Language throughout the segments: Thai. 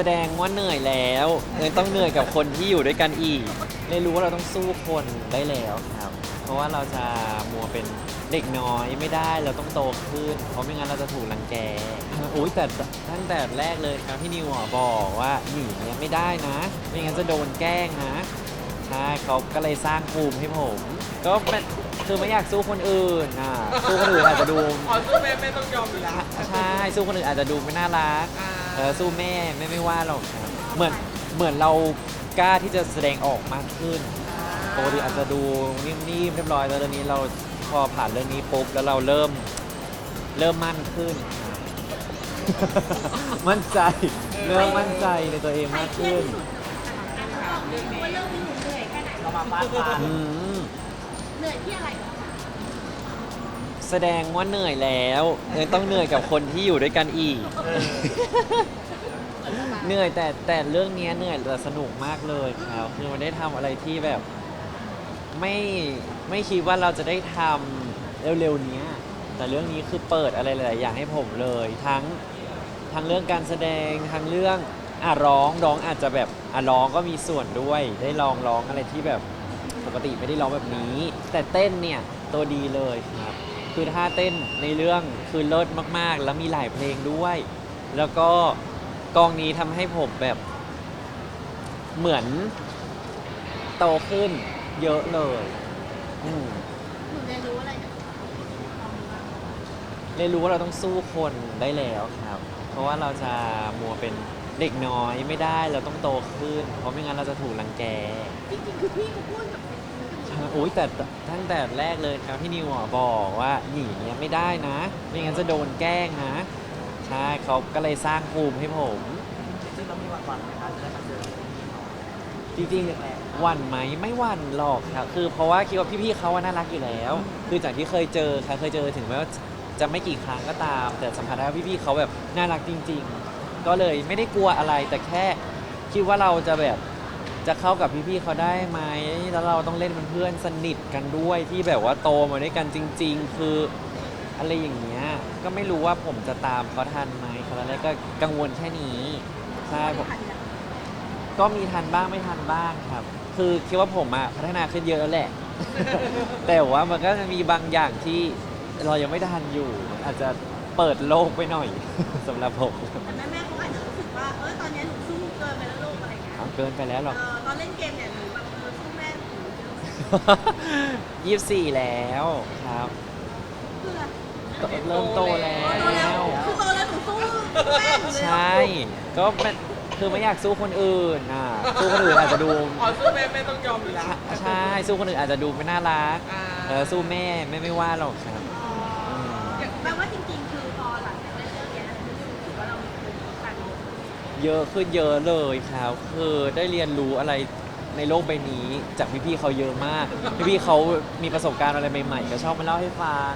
แสดงว่าเหนื่อยแล้วเลยต้องเหนื่อยกับคนที่อยู่ด้วยกันอีกเลยรู้ว่าเราต้องสู้คนได้แล้วครับ เพราะว่าเราจะมัวเป็นเด็กน้อยไม่ได้เราต้องโตขึ้น เพราะไม่งั้นเราจะถูกรังแกอุ้ยแต่ตั้งแต่แรกเลยครับพี่นิวอะบอกว่าหนีเนี่ยไม่ได้นะ ไม่งั้นจะโดนแกล้งนะใช่เขาก็เลยสร้างภูมิให้ผม ก็ไม่คือไม่อยากสู้คนอื่นอะสู้คนอื่นอาจจะดูอ๋อสู้แม่ไม่ต้องยอมอยู่แล้วใช่สู้คนอื่นอาจจะดูไม่น่ารักอ่า เออสู้แม่แม่ไม่ว่าหรอกครับเหมือนเหมือนเรากล้าที่จะแสดงออกมากขึ้นปกติอาจจะดูนิ่มๆเรียบร้อยแต่ตอนนี้เราพอผ่านเรื่องนี้ปุ๊บแล้วเราเริ่มเริ่มมั่นขึ้นครับมั่นใจเริ่มมั่นใจในตัวเองมากขึ้นว่าเรื่องนี้หนูเหนื่อยแค่ไหนเรามาฟาดฟาดอืมเหนื่อยที่อะไรเหรอ แสดงว่าเหนื่อยแล้วเลยต้องเหนื่อยกับคนที่อยู่ด้วยกันอีก เหนื่อยแต่แต่เรื่องเนี้ยเหนื่อยแต่สนุกมากเลยครับคือมันได้ทำอะไรที่แบบ ไม่ไม่คิดว่าเราจะได้ทำเร็วๆเนี้ย แต่เรื่องนี้คือเปิดอะไรหลายๆอย่างให้ผมเลย ทั้งทั้งเรื่องการแสดงทั้งเรื่องอะร้องร้องอาจจะแบบอะร้องก็มีส่วนด้วย ได้ลองร้องอะไรที่แบบปกติไม่ได้ร้องแบบนี้ แต่เต้นเนี่ยตัวดีเลยครับ คือท่าเต้นในเรื่องคือเลิศมากๆ แล้วมีหลายเพลงด้วย แล้วก็กองนี้ทำให้ผมแบบ เหมือนโตขึ้นเยอะเลยอืมหนูเรียนรู้อะไรจากกองนี้บ้างเรียนรู้ว่าเราต้องสู้คนได้แล้วครับ เพราะว่าเราจะมัวเป็นเด็กน้อยไม่ได้เราต้องโตขึ้น เพราะไม่งั้นเราจะถูกรังแก จริงๆคือพี่เขาพูดกับ ใช่อุ้ยแต่ตั้งแต่แรกเลยครับพี่นิวอะบอกว่าหนีเนี่ยไม่ได้นะ ไม่งั้นจะโดนแกล้งนะใช่เขาก็เลยสร้างภูมิให้ผม จริงๆเรามีวันวันไหมคะจะได้มาเจอจริงๆหวั่นไหมไม่หวั่นหรอกครับคือเพราะว่าคิดว่าพี่ๆเขาว่าน่ารักอยู่แล้ว คือจากที่เคยเจอค่ะเคยเจอถึงแม้ว่าจะไม่กี่ครั้งก็ตาม แต่สัมผัสได้ว่าพี่ๆเขาแบบน่ารักจริง ๆ ก็เลยไม่ได้กลัวอะไรแต่แค่คิดว่าเราจะแบบ จะเข้ากับพี่ๆเขาได้ไหมแล้วเราต้องเล่นเป็นเพื่อนสนิทกันด้วยที่แบบว่าโตมาด้วยกันจริง ๆ คืออะไรอย่างเงี้ยก็ไม่รู้ว่าผมจะตามเขาทันไหมเขาแล้วก็กังวลแค่นี้ใช่ผมก็มีทันบ้างไม่ทันบ้างครับ คือคิดว่าผมอะพัฒนาขึ้นเยอะแล้วแหละ แต่ว่ามันก็จะมีบางอย่างที่เรายังไม่ทันอยู่อาจจะเปิดโลกไปหน่อยสำหรับผมแต่แม่แม่ๆเขาอาจจะรู้สึกว่าเออตอนนี้หนู เงี้ยเอาเกินไปแล้วหรอก เอ อตอนเล่นเกมเนี่ยหนูแบบเออสู้แม่หนูเยอะยี่สิบสี่แล้วครับ เพื่อเริ่มโตแล้โตแล้วว คือโตแล้วหนูสู้แม่หนูเลยใช่ ก็ไม่คือไม่อยากสู้คนอื่นอะสู้คนอื่นอาจจะดูอ๋อสู้แม่ไม่ต้องยอมอยู่แล้วใช่สู้คนอื่นอาจจะดูไม่น่ารัก อ่า เออสู้แม่แม่ไม่ว่าหรอกครับอืม แปลว่าจริงๆ คือพอหลังจากเล่นเรื่องเนี้ยรู้สึกว่าเรามีภูมิคุ้มกัน เยอะขึ้นเยอะเลยครับคือได้เรียนรู้อะไรในโลกใบนี้ จากพี่ๆเขาเยอะมาก พี่ๆเขามีประสบการณ์อะไรใหม่ๆก็ชอบมาเล่าให้ฟัง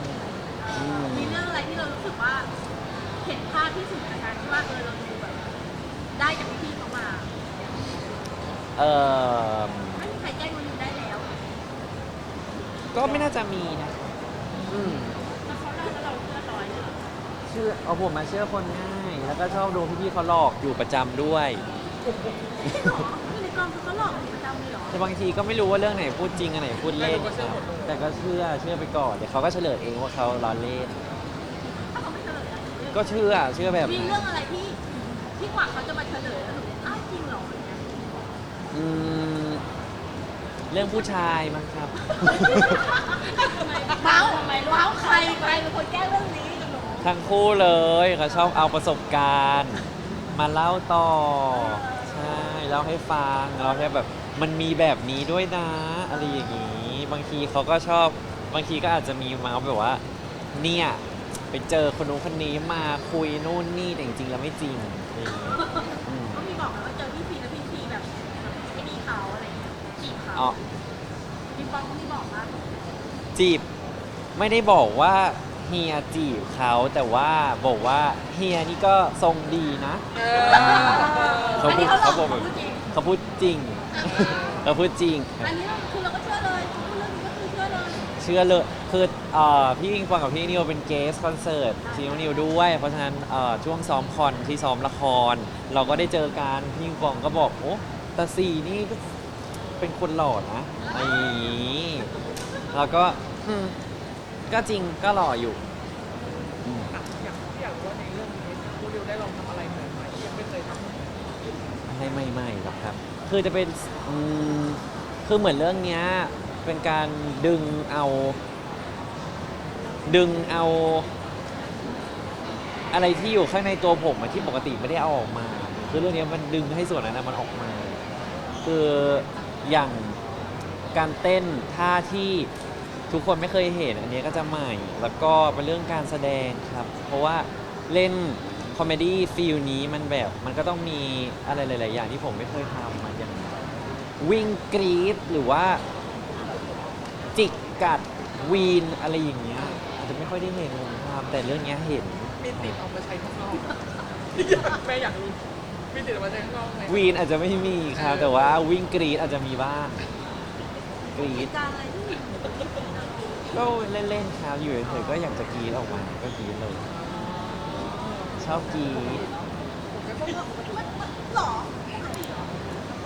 อืมมีเรื่องอะไรที่เรารู้สึกว่าเห็นภาพที่สุดในการที่ว่าเออเราดูแบบได้จากพี่ๆเขามาเออไม่มีใครแกล้งมันดูได้แล้วก็ไม่น่าจะมีนะอืมแล้วเขาได้แล้วเราเชื่อร้อยเลยเหรอ เชื่อเอาผมมาเชื่อคนง่าย แล้วก็ชอบดูพี่ๆเขาหลอกอยู่ประจำด้วยจริงเหรอคือในกองเขาก็หลอกอยู่ประจำเลยเหรอแต่บางทีก็ไม่รู้ว่าเรื่องไหนพูดจริงอันไหนพูดเล่นครับแต่ก็เชื่อเชื่อไปก่อนเดี๋ยวเขาก็เฉลยเองว่าเขาล้อเล่น ถ้าเขาไม่เฉลยอะก็เชื่อเชื่อแบบ มีนั้นเรื่องอะไรที่ที่กว่าเขาจะมาเฉลยแล้วหนูอ้าวจริงเหรออย่างเงี้ยอืมเรื่องผู้ชายมั้งครับ เมาส์เมาส์ใครใครเป็นคนแก้เรื่องนี้กับหนู ทั้งคู่เลยเขาชอบเอาประสบการณ์ มาเล่าต่อ ใช่เล่าให้ฟังเราแค่แบบมันมีแบบนี้ด้วยนะ อะไรอย่างนี้ บางทีเขาก็ชอบบางทีก็อาจจะมีมาแบบว่า เนี่ยไปเจอคนนู้นคนนี้มาคุยนู่นนี่แต่จริงๆแล้วไม่จริงอะไรอย่างเงี้ยอืมก็มีบอกไหมว่าเจอพี่พีแล้วพี่พีแบบแบบไอ้นี่เขาอะไรอย่างเงี้ยจีบเขาอ๋อ พี่ปองก็มีบอกว่าจีบไม่ได้บอกว่า เฮียจีบเขาแต่ว่าบอกว่าเฮียนี่ก็ทรงดีนะ เอเขาอันพูนี้ดเขาหลเขาอกบอกเขาแบบพูดจริง เขาพูดจริง เขาพูดจริง อันนี้เราคือเราก็เชื่อเลยเขาพูดเรื่องนี้ก็คือเชื่อเลยเชื่อเลยคือเอ่อพี่อิงฟองกับพี่นิวเป็นเกสคอนเสิร์ตซีนิวด้วย เพราะฉะนั้นเอ่อช่วงซ้อมคอนที่ซ้อมละคร เราก็ได้เจอกันพี่อิงฟองก็บอกโอ้ตาสีนี่ก็เป็นคนหล่อนะไอ้แล้วก็อืม ก็จริงก็หล่ออยู่อืมอยากอยากรู้ว่าในเรื่องนี้คุณดิวได้ลองทำอะไรใหม่ๆที่ยังไม่เคยทำอะไรใหม่ๆหรอกครับ คือจะเป็นอืมคือเหมือนเรื่องเนี้ยเป็นการดึงเอา ดึงเอา อะไรที่อยู่ข้างในตัวผมอะที่ปกติไม่ได้เอาออกมา คือเรื่องเนี้ยมันดึงให้ส่วนนั้นนะมันออกมา คืออย่างการเต้นท่าที่ ทุกคนไม่เคยเห็นอันเนี้ยก็จะใหม่ แล้วก็เป็นเรื่องการแสดงครับ เพราะว่าเล่นคอมเมดี้ฟิลนี้มันแบบมันก็ต้องมีอะไรหลาย ๆ อย่างที่ผมไม่เคยทำมาอย่างวิ่งกรีดหรือว่า จิกกัดวีนอะไรอย่างเงี้ยอาจจะไม่ค่อยได้เห็นผมทำแต่เรื่องเนี้ยเห็น มีติดออกมาใช้ข้างนอกแม่อยากรู้มีติดออกมาใช้ข้างนอกไหม วีนอาจจะไม่มีครับแต่ว่าวิ่งกรีดอาจจะมีบ้างกรีด การอะไรที่ ก็เล่นๆครับอยู่เฉยๆก็อยากจะกรีดออกมาก็กรีดเลย ชอบกรีดหรอ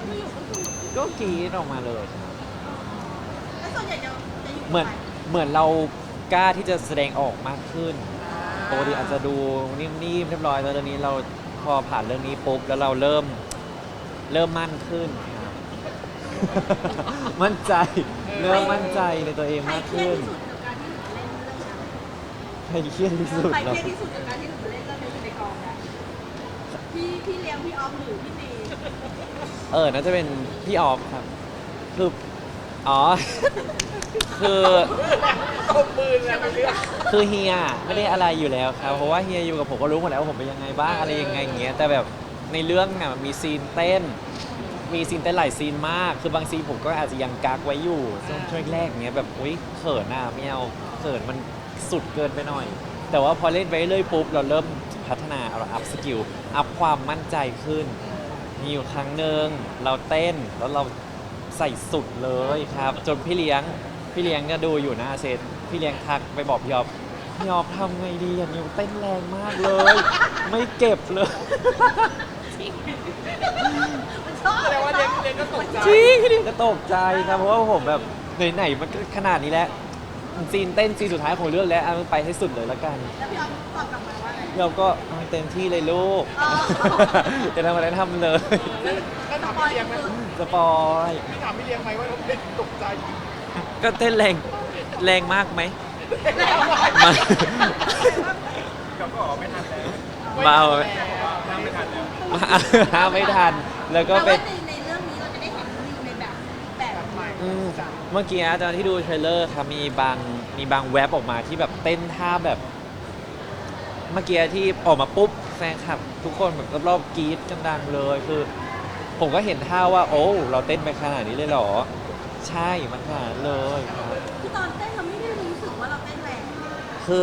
ไม่อยู่ก็คือก็กรีดออกมาเลยครับแล้วส่วนใหญ่จะจะอยู่เหมือนเหมือนเรากล้าที่จะแสดงออกมากขึ้นปกติอาจจะดูนิ่มๆเรียบร้อยแต่ตอนนี้เราพอผ่านเรื่องนี้ปุ๊บแล้วเราเริ่มเริ่มมั่นขึ้นครับ มั่นใจเริ่มมั่นใจในตัวเองใครมากเครียขึ้ดนที่สุดกับการที่หนูเล่นเรื่องนี้ใครเครียดที่สุดใครเหรอเครียดที่สุดกับการที่หนูเล่นเรื่องนี้ในกองนะพี่พี่เลี้ยงพี่ออฟหรือพี่เนยเออน่าจะเป็นพี่ออฟครับคืออ๋อ คือตบมือเลยเป็นเรื่องคือเฮียไม่ได้อะไรอยู่แล้วครับเพราะว่าเฮียอยู่กับผมก็รู้หมดแล้วว่าผมเป็นยังไงบ้างอะไรยังไงอย่างเงี้ยแต่แบบในเรื่องน่ะมันมีซีนเต้น มีซีนเต้นหลายซีนมาก คือบางซีนผมก็อาจจะยังกักไว้อยู่ช่วงช่วงแรกเงี้ยแบบอุ้ยเขินอะไม่เอาเขินมันสุดเกินไปหน่อย แต่ว่าพอเล่นไปเรื่อยปุ๊บ เราเริ่มพัฒนาเราอัพสกิลอัพความมั่นใจขึ้น มีอยู่ครั้งหนึ่งเราเต้นแล้วเราใส่สุดเลยครับ จนพี่เลี้ยงพี่เลี้ยงก็ดูอยู่หน้าเซตพี่เลี้ยงทักไปบอกพี่ออฟพี่ออฟทำไงดีอะนิวเต้นแรงมากเลย ไม่เก็บเลย มันชอบแสดงว่าเรียนเรียนก็ตกใจจริงพี่เลี้ยงก็ตกใจครับเพราะว่าผมแบบไหนๆมันก็ขนาดนี้แล้วซีนเต้นซีนสุดท้ายของเรื่องแล้วเอาไปให้สุดเลยละกัน แล้วพี่ออฟตอบกลับมาว่าไง เราก็เอาเต็มที่เลยลูกอ๋อ จะทำอะไรทำเลยแล้วถามพี่เลี้ยงไหมสปอยพี่ถามพี่เลี้ยงไหมว่าเราเป็นตกใจก็เต้นแรงแรงมากไหมมา เขาก็ไม่ทันแล้ว เบาไม่ทันแล้ว ห้ามไม่ทัน แล้วก็แต่เป็ว่านในในเรื่องนี้เราจะได้เห็นวิวในแบบแบบใหม่อืมเมื่อกี้ตอนที่ดูเทรลเลอร์ครับมีบางมีบางแว็บออกมาที่แบบเต้นท่าแบบ เมื่อกี้ที่ออกมาปุ๊บแฟนคลับ ทุกคนแบบรอบๆกรี๊ดกันดังเลย คือ ผมก็เห็นท่าว่า โอ้เราเต้นไปขนาดนี้เลยเหรอ ใช่มันขนาดนั้นเลยครับคือตอนเต้นเราไม่ได้รู้สึกว่าเราเต้นแรงคือ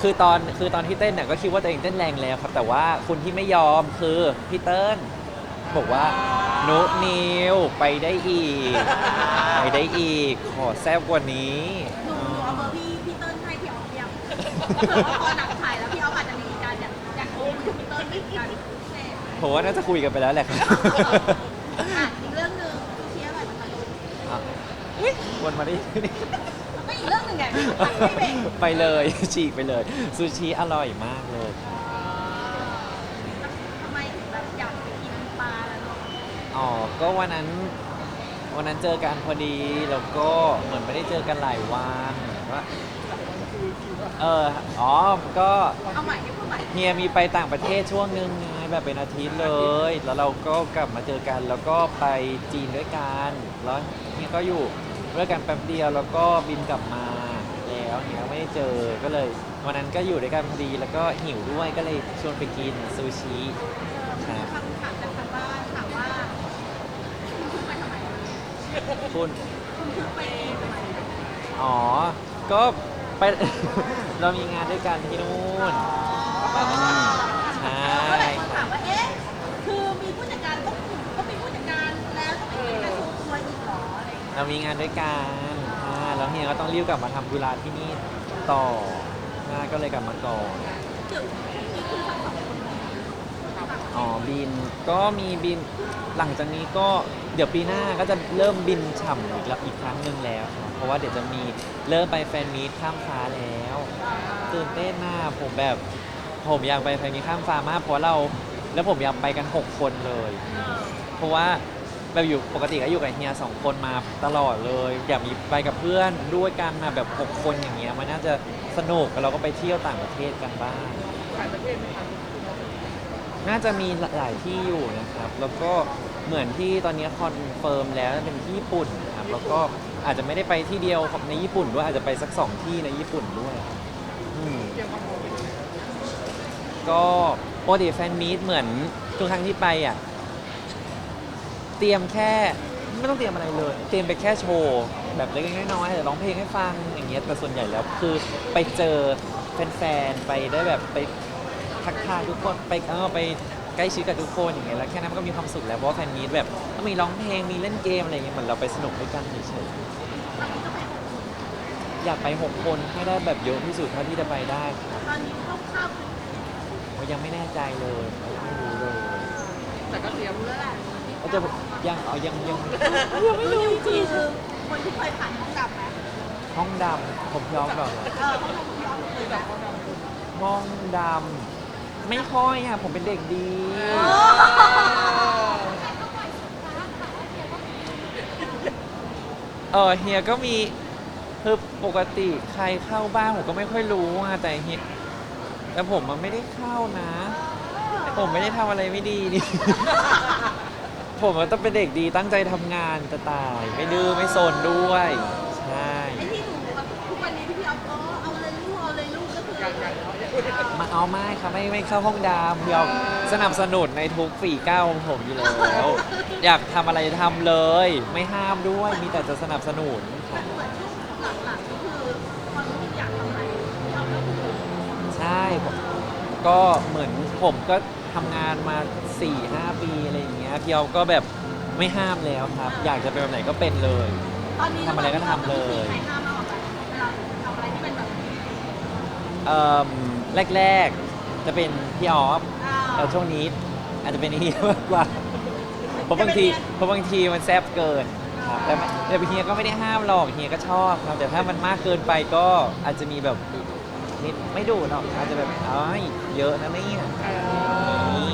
คือตอนคือตอนที่เต้นเนี่ยก็คิดว่าตัวเองเต้นแรงแล้วครับ แต่ว่าคนที่ไม่ยอมคือพี่เติ้ลบอกว่านุนิวไปได้อีก ไปได้อีก ขอแซบกว่านี้ หนูหนูเอาเบอร์พี่พี่เติ้ลให้พี่ออฟยังพอหนังถ่ายแล้วพี่ออฟอาจจะมีการอยากอยากโทรคุยกับพี่เติ้ลอีกการพิเศษผมว่าน่าจะคุยกันไปแล้วแหละครับ วนมาได้ก็อีกเรื่องหนึ่งไงไม่เบรกไปเลยฉีกไปเลย ซูชิอร่อยมากเลย ทำไมถึงแบบอยากไปกินปลาแล้วเนาะอ๋อ ก็วันนั้นวันนั้นเจอกันพอดีแล้วก็เหมือนไม่ได้เจอกันหลายวันว่าเอออ๋อก็เอาใหม่ให้พูดใหม่เฮียมีไปต่างประเทศช่วงหนึงไงแบบเป็นอาทิตย์เลย แล้วเราก็กลับมาเจอกัน แล้วก็ไปจีนด้วยกันแล้วเฮียก็อยู่ ด้วยกันแป๊บเดียวแล้วก็บินกลับมาแล้วเฮียไม่ได้เจอก็เลย วันนั้นก็อยู่ด้วยกันพอดีแล้วก็หิวด้วยก็เลยชวนไปกินซูชิเออมีคำถามจากทางบ้านถามว่าคุณขึ้นไปทำไมคุณคุณขึ้นไปทำไมอ๋อ ก็ไป เรามีงานด้วยกันที่นู่น ใช่ ก็หลายคนถามว่า เอ๊ะ คือมีผู้จัดการต้องก็มีผู้จัดการแล้วต้องมีการโชว์ตัวอีก เรามีงานด้วยกันอ่าแล้วเฮียก็ต้องรีบกลับมาทำธุระที่นี่ต่อนะก็เลยกลับมาก่อนอ๋อบินก็มีบินหลังจากนี้ก็เดี๋ยวปีหน้าก็จะเริ่มบินฉ่ำอีกแล้วอีกครั้งหนึ่งแล้วครับเพราะว่าเดี๋ยวจะมีเริ่มไปแฟนมีตข้ามฟ้าแล้วตื่นเต้นมากผมแบบผมอยากไปแฟนมีตข้ามฟ้ามากเพราะเราแล้วผมอยากไปกัน 6 คนเลย เพราะว่า แบบอยู่ปกติก็อยู่กับเฮียสองคนมาตลอดเลย อยากมีไปกับเพื่อนด้วยกันมาแบบ6คนอย่างเงี้ยมันน่าจะสนุกแล้วเราก็ไปเที่ยวต่างประเทศกันบ้างหลายประเทศไหมคะน่าจะมีหลายที่อยู่นะครับ แล้วก็เหมือนที่ตอนนี้คอนเฟิร์มแล้วเป็นที่ญี่ปุ่นครับ แล้วก็อาจจะไม่ได้ไปที่เดียวในญี่ปุ่นด้วย อาจจะไปสักสองที่ในญี่ปุ่นด้วยอืม เตรียมความพร้อมเป็นยังไงก็ปกติแฟนมีตเหมือนทุกครั้งที่ไปอะ เตรียมแค่ไม่ต้องเตรียมอะไรเลย เตรียมไปแค่โชว์แบบเล็กๆน้อยๆแต่ร้องเพลงให้ฟังอย่างเงี้ยแต่ส่วนใหญ่แล้วคือไปเจอแฟนๆไปได้แบบไปทักทายทุกคนไปเออไปใกล้ชิดกับทุกคนอย่างเงี้ยแล้วแค่นั้นมันก็มีความสุขแล้วเพราะว่าแฟนมีตแบบก็มีร้องเพลงมีเล่นเกมอะไรอย่างเงี้ยเหมือนเราไปสนุกด้วยกันเฉยๆอยากไปหกคนให้ได้แบบเยอะที่สุดเท่าที่จะไปได้ครับตอนนี้คร่าวผมยังไม่แน่ใจเลยยังไม่รู้เลย แต่ก็เตรียมๆรู้แล้วแหละ ก็จะยังเอายังยังยังไม่รู้จริงคือคนที่เคยผ่านห้องดำไหมห้องดำผมยอมก่อนนะเออห้องดำที่เราเคยแบบห้องดำไม่ค่อยอะผมเป็นเด็กดีเออเฮียก็มีคือปกติใครเข้าบ้านผมก็ไม่ค่อยรู้อะแต่เฮียแต่ผมมันไม่ได้เข้านะ ผมไม่ได้ทำอะไรไม่ดีนี่ ผมมันต้องเป็นเด็กดีตั้งใจทำงานจะตาย ไม่ดื้อไม่โซนด้วย ใช่ไอ้ที่หนูแบบทุกวันนี้ที่พี่เอาเออเอาเลยลูกเอาเลยลูกก็คืออยางอย่างอย่ามาเอาไม่ครับไม่ไม่เข้าห้องดำเดียวสนับสนุนในทุกฝีก้าวของผมอยู่แล้วอยากทำอะไรทำเลย ไม่ห้ามด้วยมีแต่จะสนับสนุนครับเหมือนช่วงหลังๆก็คือความรู้สึกอยากทำอะไรพี่เอาก็คือใช่ผมก็เหมือนผมก็ำงานมา 4 5 ปีอะไรอย่างเงี้ยพี่เอาก็แบบไม่ห้ามแล้วครับ อยากจะเป็นแบบไหนก็เป็นเลย ตอนนี้ทำอะไรก็ทำเลย ใครห้ามมากกว่ากันเวลาทำอะไรที่เป็นแบบเอ่อแรกๆจะเป็นพี่ออฟอ่าแต่ช่วงนี้อาจจะเป็นเฮียมากกว่าเพราะบางทีเพราะบางทีมันแซบเกินครับแต่ไม่แต่เฮียก็ไม่ได้ห้ามหรอกเฮียก็ชอบครับแต่ถ้ามันมากเกินไปก็อาจจะมีแบบ นิดไม่ดุหรอกอาจจะแบบอ้ายเยอะนะเนี่ยนี่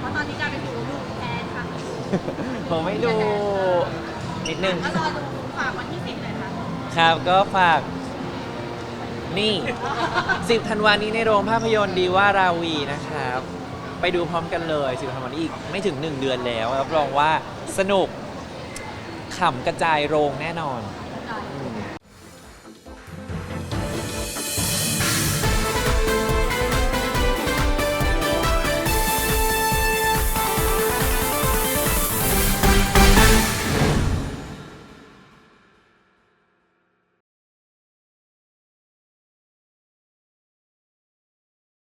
เพราะตอนนี้กลายเป็นดูดูแทนค่ะผมไม่ดูนิดนึงก็รอดูฝากวันที่สิบเลยค่ะครับก็ฝากนี่ 10 ธันวานี้ในโรงภาพยนตร์ดีว่าราวีนะครับ ไปดูพร้อมกันเลย 10 ธันวานี้อีกไม่ถึง 1 เดือนแล้วรับรองว่าสนุกขำกระจายโรงแน่นอนอ